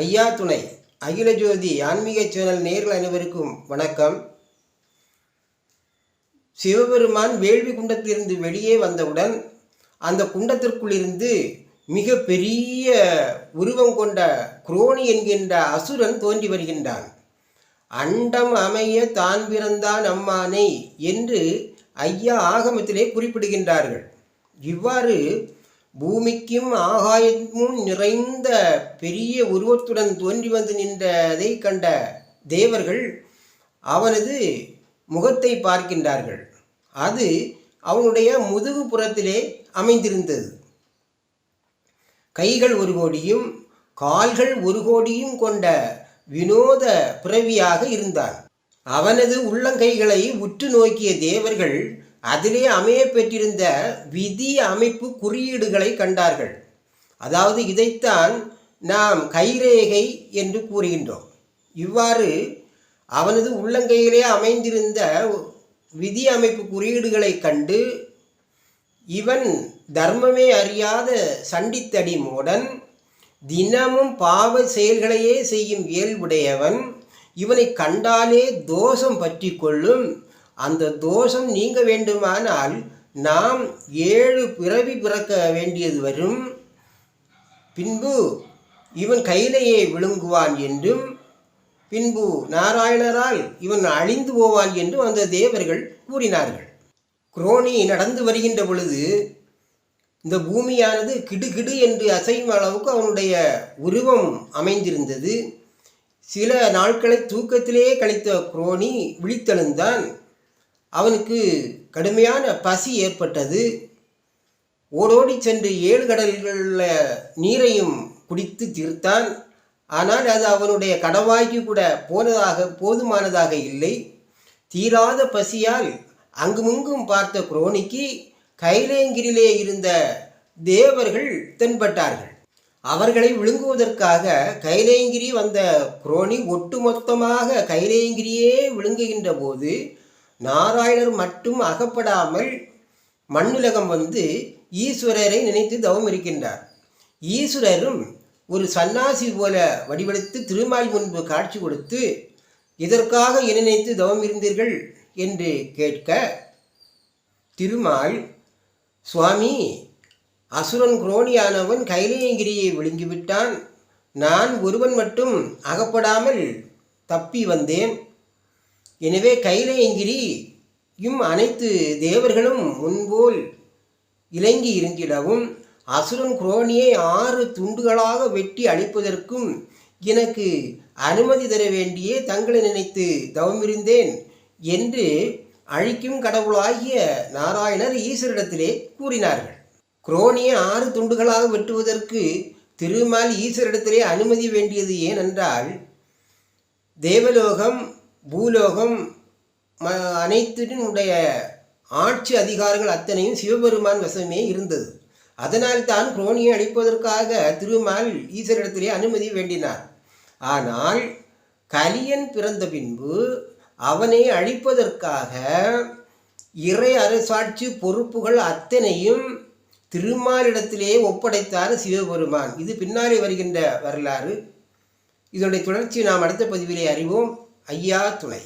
ஐயா துணை. அகில ஜோதி ஆன்மீக சேனல் நேர்கள் அனைவருக்கும் வணக்கம். சிவபெருமான் வேள்வி குண்டத்திலிருந்து வெளியே வந்தவுடன் அந்த குண்டத்திற்குள்ளிருந்து மிக பெரிய உருவம் கொண்ட குரோணி என்கின்ற அசுரன் தோன்றி வருகின்றான். அண்டம் அமைய தான் பிறந்தான் அம்மானை என்று ஐயா ஆகமத்திலே குறிப்பிடுகின்றார்கள். இவ்வாறு பூமிக்கும் ஆகாயமும் நிறைந்த பெரிய உருவத்துடன் தோன்றி வந்து நின்றதை கண்ட தேவர்கள் அவனது முகத்தை பார்க்கின்றார்கள். அது அவனுடைய முதுகு புறத்திலே அமைந்திருந்தது. கைகள் ஒரு கோடியும் கால்கள் ஒரு கோடியும் கொண்ட வினோத பிறவியாக இருந்தான். அவனது உள்ளங்கைகளை உற்று நோக்கிய தேவர்கள் அதிலே அமைய பெற்றிருந்த விதி அமைப்பு குறியீடுகளை கண்டார்கள். அதாவது இதைத்தான் நாம் கைரேகை என்று கூறுகின்றோம். இவ்வாறு அவனது உள்ளங்கையிலே அமைந்திருந்த விதி அமைப்பு குறியீடுகளை கண்டு இவன் தர்மமே அறியாத சண்டித்தடி மூடன் தினமும் பாவ செயல்களையே செய்யும் இயல்புடையவன் இவனை கண்டாலே தோஷம் பற்றி கொள்ளும் அந்த தோஷம் நீங்க வேண்டுமானால் நாம் ஏழு பிறவி பிறக்க வேண்டியது வரும். பின்பு இவன் கையிலேயே விழுங்குவான் என்றும் பின்பு நாராயணரால் இவன் அழிந்து போவான் என்றும் அந்த தேவர்கள் கூறினார்கள். குரோனி நடந்து வருகின்ற பொழுது இந்த பூமியானது கிடுகிடு என்று அசையும் அளவுக்கு அவனுடைய உருவம் அமைந்திருந்தது. சில நாட்களை தூக்கத்திலேயே கழித்த குரோனி விழித்தெழுந்தான். அவனுக்கு கடுமையான பசி ஏற்பட்டது. ஓடோடி சென்று ஏழு கடல்களில் நீரையும் குடித்து தீர்த்தான். ஆனால் அது அவனுடைய கடவாய்க்கு கூட போனதாக போதுமானதாக இல்லை. தீராத பசியால் அங்குமிங்கும் பார்த்த குரோனிக்கு கைலேங்கிரிலே இருந்த தேவர்கள் தென்பட்டார்கள். அவர்களை விழுங்குவதற்காக கைலேங்கிரி வந்த குரோனி ஒட்டுமொத்தமாக கைலேங்கிரியே விழுங்குகின்ற போது நாராயணர் மட்டும் அகப்படாமல் மண்ணுலகம் வந்து ஈஸ்வரரை நினைத்து தவம் இருக்கின்றார். ஈஸ்வரரும் ஒரு சன்னாசி போல வடிவெடுத்து திருமால் முன்பு காட்சி கொடுத்து இதற்காக என்ன நினைத்து தவம் இருந்தீர்கள்? என்று கேட்க திருமால் சுவாமி அசுரன் குரோணியானவன் கைலையங்கிரியை விழுங்கிவிட்டான். நான் ஒருவன் மட்டும் அகப்படாமல் தப்பி வந்தேன். எனவே கைலேயங்கிரியும் அனைத்து தேவர்களும் முன்போல் இலங்கி இருந்திடவும் அசுரன் குரோணியை ஆறு துண்டுகளாக வெட்டி அழிப்பதற்கும் எனக்கு அனுமதி தர வேண்டியே தங்களை நினைத்து தவமிருந்தேன் என்று அழிக்கும் கடவுளாகிய நாராயணர் ஈஸ்வரிடத்திலே கூறினார்கள். குரோனியை ஆறு துண்டுகளாக வெட்டுவதற்கு திருமால் ஈஸ்வரிடத்திலே அனுமதி வேண்டியது ஏனென்றால் தேவலோகம் பூலோகம் அனைத்தினுடைய ஆட்சி அதிகாரங்கள் அத்தனையும் சிவபெருமான் வசமே இருந்தது. அதனால் தான் குரோனியை அழிப்பதற்காக திருமால் ஈஸ்வரிடத்திலே அனுமதி வேண்டினார். ஆனால் கலியன் பிறந்த பின்பு அவனை அழிப்பதற்காக இறை அரசாட்சி பொறுப்புகள் அத்தனையும் திருமாலிடத்திலே ஒப்படைத்தார் சிவபெருமான். இது பின்னாலே வருகின்ற வரலாறு. இதனுடைய தொடர்ச்சி நாம் அடுத்த பதிவிலே அறிவோம். ஐயா துணை